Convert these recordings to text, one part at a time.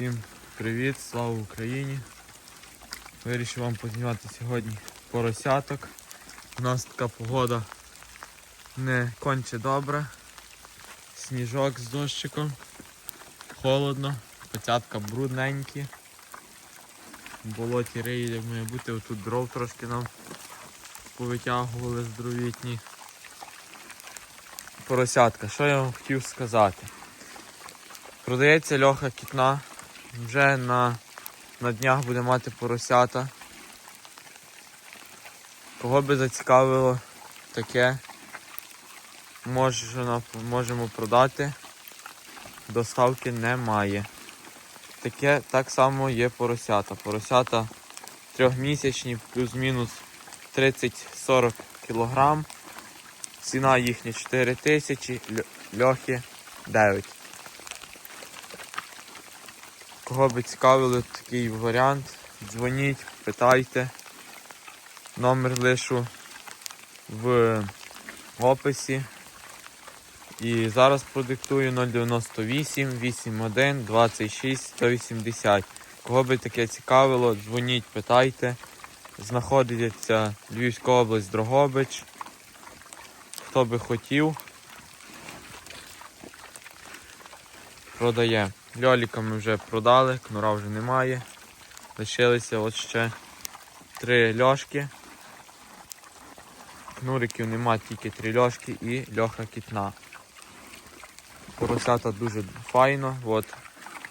Всім привіт, слава Україні! Вирішив вам познімати сьогодні поросяток. У нас така погода не конче добра. Сніжок з дощиком. Холодно, пацятка брудненькі. Болоті риє, як має бути, отут дров трошки нам повитягували з дровітні. Поросятка, що я вам хотів сказати? Продається льоха кітна. Вже на, на днях буде мати поросята. Кого би зацікавило таке, можна, можемо продати. Доставки немає. Таке так само є поросята. Поросята трьохмісячні, плюс-мінус 30-40 кг. Ціна їхня 4 тисячі, льохи 9. Кого би цікавило такий варіант, дзвоніть, питайте. Номер лишу в описі. І зараз продиктую 098 81 26 180. Кого би таке цікавило, дзвоніть, питайте. Знаходиться Львівська область, Дрогобич. Хто би хотів, продає. Льоліка ми вже продали, кнура вже немає. Лишилися от ще три льошки. Кнуриків нема, тільки три льошки і льоха кітна. Поросята дуже файно. От,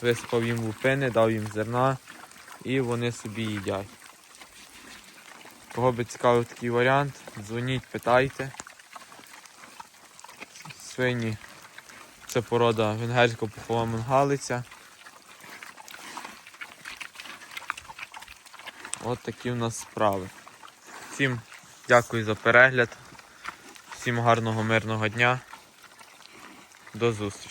висипав їм лупини, дав їм зерна і вони собі їдять. Кого би цікавив такий варіант, дзвоніть, питайте. Свині це порода венгерського пухова мангалиця. От такі в нас справи. Всім дякую за перегляд. Всім гарного мирного дня. До зустрічі.